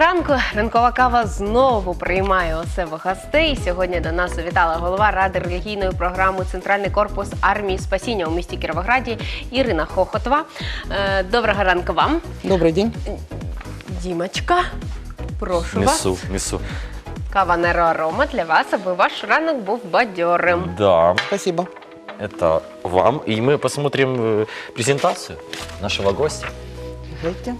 ранку. Ранкова кава знову приймає у себе гостей. Сьогодні до нас завітала голова ради релігійної програми Центральний корпус армії спасіння у місті Кіровограді Ірина Хохотова. Е, Доброго ранку вам, Добрый день. Дімочка. Прошу вас. Несу, несу. Кава Неро Арома для вас, аби ваш ранок був бадьорим. Да, Спасибо. это вам. И мы посмотрим э, презентацию нашего гостя. Давайте.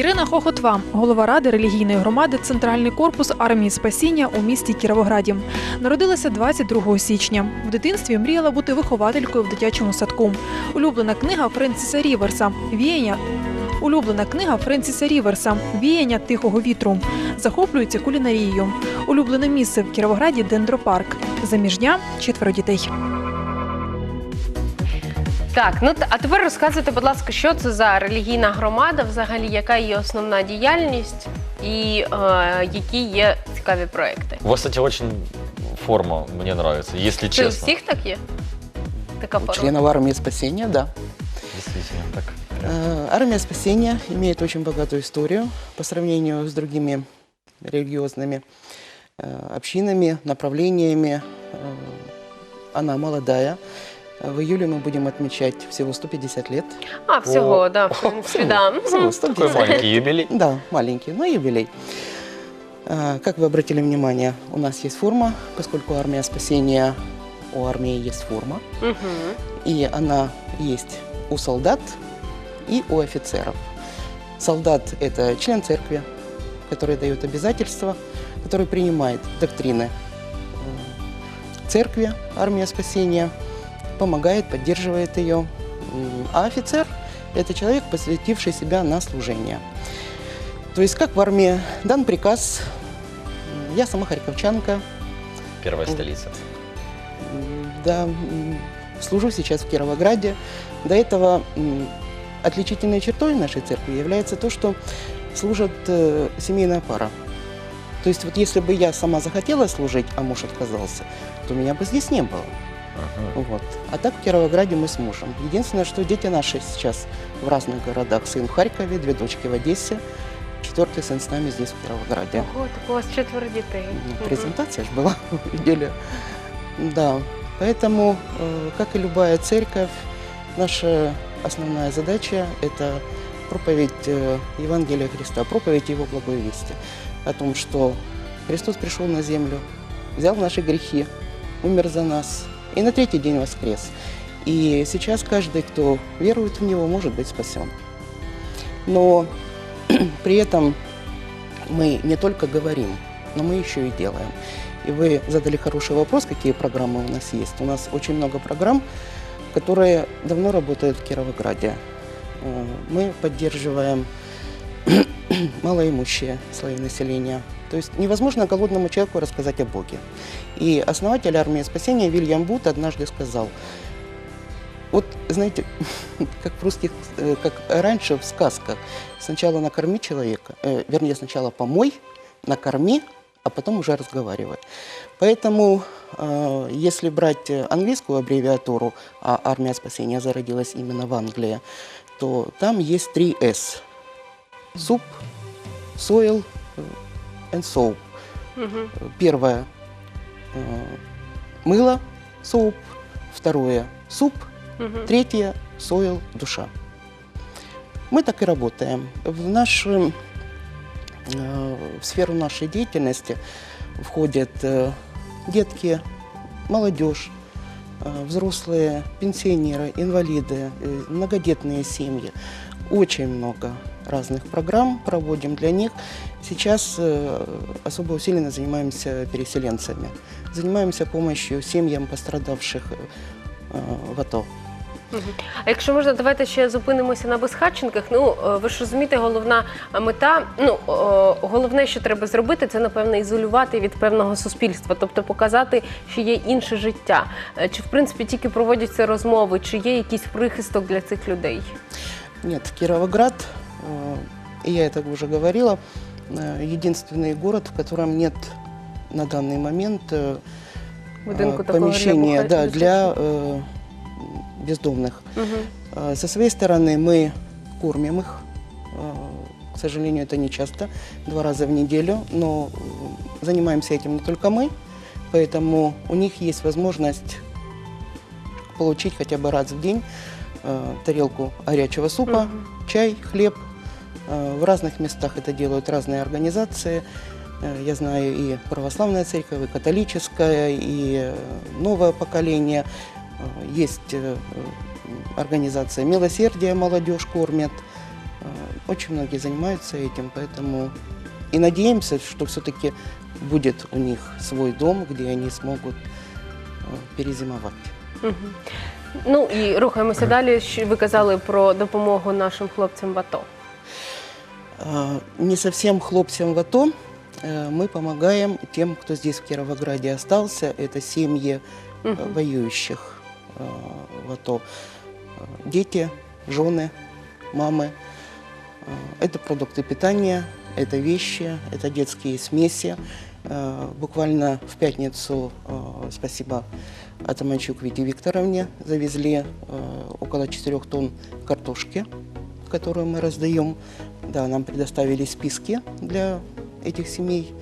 Ірина Хохотва, голова ради релігійної громади Центральний корпус армії спасіння у місті Кіровограді. Народилася 22 січня. В дитинстві мріяла бути вихователькою в дитячому садку. Улюблена книга Френсіса Ріверса Віяння. Улюблена книга Френсіса Ріверса Віяння тихого вітру. Захоплюється кулінарією. Улюблене місце в Кіровограді Дендропарк. Заміжня четверо дітей. Так, ну т- а тепер розказуйте, будь ласка, що це за релігійна громада, взагалі, яка її основна діяльність і е, які є цікаві проекти. У вас, кстати, очень форма мне нравится, если Чи у честно. всіх так є? Така У форма? членов армии спасения, да. Действительно, так. Э, Армия спасения имеет очень богатую историю по сравнению с другими религиозными э, общинами, направлениями. Э, Она молодая. В июле мы будем отмечать всего 150 лет. А, всього, О, да, в принципі, да. Всего Мгм. 150 Такой маленький юбилей. Да, маленький, но юбилей. А, Как вы обратили внимание, у нас есть форма, поскольку армия спасения, у армии есть форма. Мгм. И она есть у солдат и у офицеров. Солдат – это член церкви, который дает обязательства, который принимает доктрины э, церкви, армия спасения, помогает, поддерживает ее. А офицер – это человек, посвятивший себя на служение. То есть, как в армии дан приказ, я сама харьковчанка, Первая столица. Да, служу сейчас в Кировограде. До этого отличительной чертой нашей церкви является то, что служит э, семейная пара. То есть вот если бы я сама захотела служить, а муж отказался, то меня бы здесь не было. Ага. Вот. А так в Кировограде мы с мужем. Единственное, что дети наши сейчас в разных городах. Сын в Харькове, две дочки в Одессе, четвертый сын с нами здесь в Кировограде. Ого, так у вас четверо дітей. Ну. Презентация же была в неделю. Да, поэтому, э, как и любая церковь, наша основная задача – это проповедь э, Евангелия Христа, проповедь Его благой вести о том, что Христос пришел на землю, взял наши грехи, умер за нас и на третий день воскрес. И сейчас каждый, кто верует в Него, может быть спасен. Но при этом мы не только говорим, но мы еще и делаем. И вы задали хороший вопрос, какие программы у нас есть. У нас очень много программ, которые давно работают в Кировограде. Э, Мы поддерживаем малоимущие слои населения. То есть невозможно голодному человеку рассказать о Боге. И основатель армии спасения Вильям Бут однажды сказал, вот знаете, как в русских, э, как раньше в сказках, сначала накорми человека, э, вернее, сначала помой, накорми, а потом уже разговаривай. Поэтому, э, если брать английскую аббревиатуру, а армия спасения зародилась именно в Англии, то там есть три «С». Суп, э, and soap. Мгм. Первое э, – мыло, соуп. Второе – суп. Мгм. Третье – сойл, душа. Мы так и работаем. В, нашу, э, в сферу нашей деятельности входят э, детки, молодежь, взрослые, пенсионеры, инвалиды, многодетные семьи. Очень много разных программ проводим для них. Сейчас э, особо усиленно занимаемся переселенцами. Занимаемся помощью семьям пострадавших э, в АТО. Мгм. А якщо можна, давайте ще зупинимося на безхатченках. Ну е, ви ж розумієте, головна мета, ну е, головне, що треба зробити, це напевно ізолювати від певного суспільства, тобто показати, що є інше життя. Е, Чи в принципі тільки проводяться розмови, чи є якийсь прихисток для цих людей? Нет, Кировоград, э, и я это уже говорила, э, единственный город, в котором нет на данный момент Будинку э, помещения для да, для бездомных. Э, Со своей стороны мы кормим их, К сожалению, это не часто, два раза в неделю, но занимаемся этим не только мы, поэтому у них есть возможность получить хотя бы раз в день э, тарелку горячего супа, Мгм. чай, хлеб. Э, В разных местах это делают разные организации. Э, Я знаю и православная церковь, и католическая, и э, новое поколение. Есть организация «Милосердие», молодежь кормят. Очень многие занимаются этим, поэтому и надеемся, что все-таки будет у них свой дом, где они смогут перезимовать. Мгм. Ну і рухаємося далі. Що Ви казали про допомогу нашим хлопцям в АТО. А, Не совсем хлопцам в АТО. Э, Мы помогаем тем, кто здесь в Кировограде остался. Это семьи э, Мгм. воюющих э, в АТО. Э, Дети, жены, мамы. Э, Это продукты питания, это вещи, это детские смеси. Э, Буквально в пятницу, э, спасибо Атаманчук Вите Викторовне, завезли э, около 4 тонн картошки, которую мы раздаем. Да, нам предоставили списки для этих семей,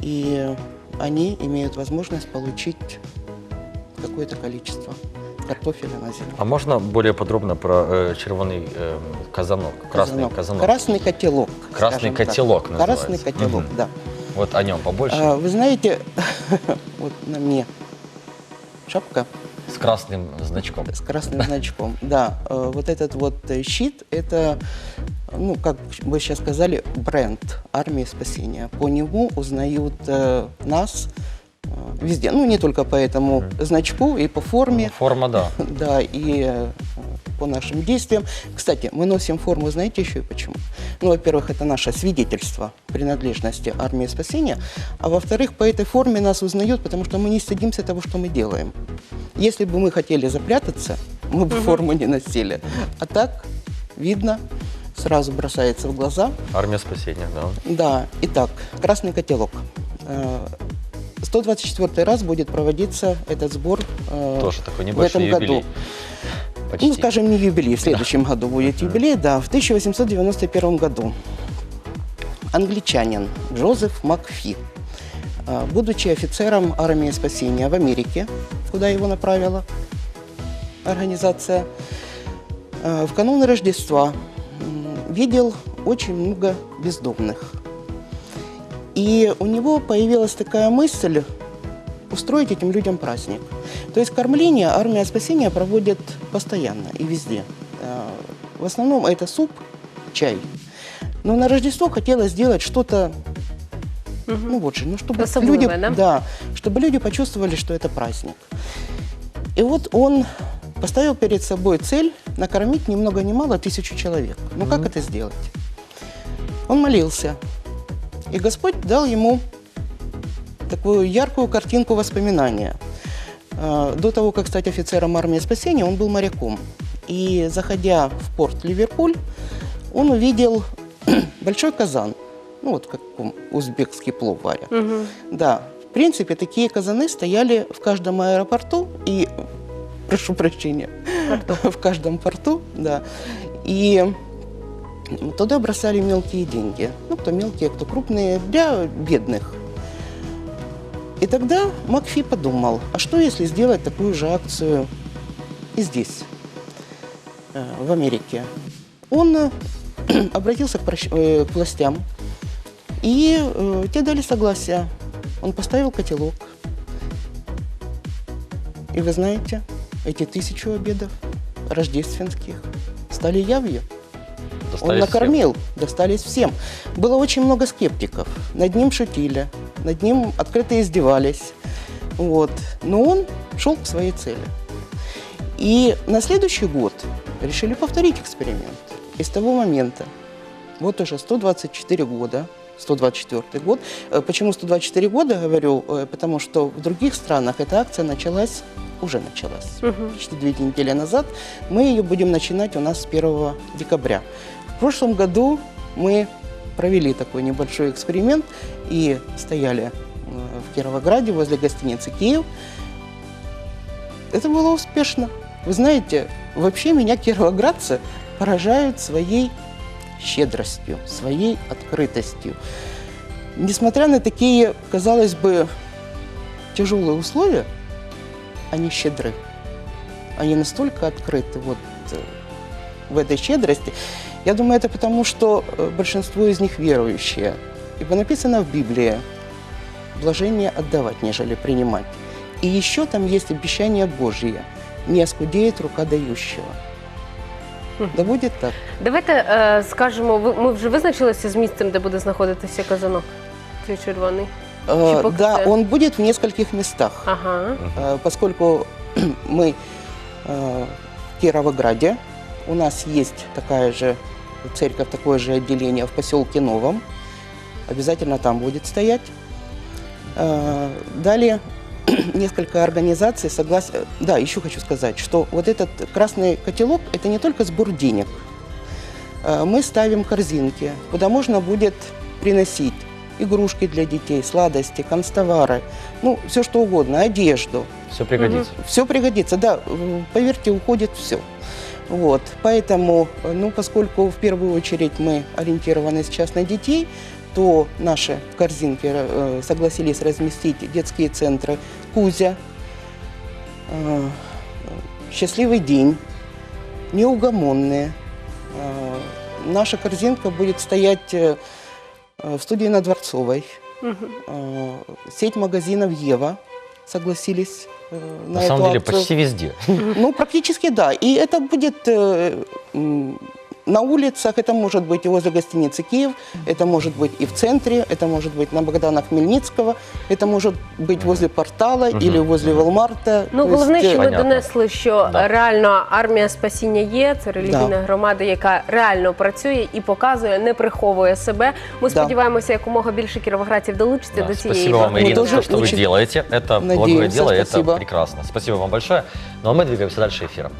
и они имеют возможность получить какое-то количество картофеля на зиму. А можно более подробно про э, червоный э, казанок, красный казанок? Красный котелок. Красный скажем так. котелок называется. Красный котелок, Мгм. да. Вот о нем побольше. А, вы знаете, вот на мне шапка С красным значком. с красным значком. Да, э, вот этот вот э, щит, это, ну, как вы сейчас сказали, бренд армии спасения. По нему узнают э, нас везде. Ну, не только по этому значку, и по форме. Форма, да. Да, и по нашим действиям. Кстати, мы носим форму, знаете еще и почему? Ну, во-первых, это наше свидетельство принадлежности армии спасения, а во-вторых, по этой форме нас узнают, потому что мы не стыдимся того, что мы делаем. Если бы мы хотели запрятаться, мы бы форму не носили. А так видно, сразу бросается в глаза. Армия спасения, да. Да, итак, красный котелок. Э, 124 раз будет проводиться этот сбор э, Тоже такой в небольшой этом юбилей. году. Почти. Ну, скажем, не юбилей, в следующем году будет юбилей, да, в 1891 году. Англичанин Джозеф Макфи, а, будучи офицером армии спасения в Америке, куда его направила организация, а, в канун Рождества видел очень много бездомных. И у него появилась такая мысль устроить этим людям праздник. То есть кормление армия спасения проводит постоянно и везде. Э, В основном это суп, чай. Но на Рождество хотелось сделать что-то, ну вот же, ну чтобы Особливое, люди, да? да, чтобы люди почувствовали, что это праздник. И вот он поставил перед собой цель накормить ни много ни мало тысячу человек. Ну как это сделать? Он молился, и Господь дал ему такую яркую картинку воспоминания. Э, До того, как стать офицером армии спасения, он был моряком. И заходя в порт Ливерпуль, он увидел большой казан. Ну вот как узбекский плов варят. Мгм. Да, в принципе, такие казаны стояли в каждом аэропорту и, прошу прощения, в каждом порту, да. И туда бросали мелкие деньги. Ну, кто мелкие, кто крупные, для бедных. И тогда Макфи подумал, а что если сделать такую же акцию и здесь, э, в Америке? Он э, обратился к, прощ- э, к властям, и те дали согласие. Он поставил котелок. И вы знаете, эти тысячу обедов рождественских стали явью. Он Достались накормил, достались всем. Было очень много скептиков. Над ним шутили, над ним открыто издевались. Вот. Но он шел к своей цели. И на следующий год решили повторить эксперимент. И с того момента, вот уже 124 года, 124 год. Э, Почему 124 года говорю? Э, Потому что в других странах эта акция началась, уже началась. Мгм. Почти две недели назад. Мы ее будем начинать у нас с 1 декабря. В прошлом году мы провели такой небольшой эксперимент и стояли э, в Кировограде возле гостиницы «Киев». Это было успешно. Вы знаете, вообще меня кировоградцы поражают своей щедростью, своей открытостью. Несмотря на такие, казалось бы, тяжелые условия, они щедры. Они настолько открыты вот э, в этой щедрости. Я думаю, это потому, что э, большинство из них верующие. Ибо написано в Библии, блажение отдавать, нежели принимать. И еще там есть обещание Божье, не оскудеет рука дающего. Да будет так. Давайте е, скажемо, ви- ми вже визначилися з місцем, де буде знаходитися казанок. Цей червоний. Э, пока Да, ты- он будет в нескольких местах. Ага. Э, поскольку мы э, в Кировограде, у нас есть такая же церковь, такое же отделение в поселке Новом, обязательно там будет стоять. Э, Далее несколько организаций согласен. Да, еще хочу сказать, что вот этот красный котелок – это не только сбор денег. Э, Мы ставим корзинки, куда можно будет приносить игрушки для детей, сладости, констовары, ну, все что угодно, одежду. Все пригодится. Все пригодится, да, поверьте, уходит все. Вот, поэтому, ну, поскольку в первую очередь мы ориентированы сейчас на детей, то наши корзинки э, согласились разместить детские центры Кузя, э, Счастливый день, Неугомонные. Э, Наша корзинка будет стоять в студии на Дворцовой. Э, Сеть магазинов Ева согласились на, На эту самом деле, акцию. почти везде. Ну, практически да. И это будет э, на улицах, это может быть и возле гостиницы Киев, это может быть и в центре, это может быть на Богдана Хмельницкого, это может быть возле портала Мгм. или возле Walmart. Ну, головне, що ми Понятно. донесли, що Да. реально армія спасіння є. Це релігійна Да. громада, яка реально працює і показує, не приховує себе. Ми Да. сподіваємося, якомога більше кіровоградців долучиться Да, до цієї Спасибо вам, Мы Ирина, за тоже то, что вы очень делаете. Это благое надеемся, дело, и это спасибо. прекрасно. Спасибо вам большое. Ну а мы двигаемся дальше эфиром.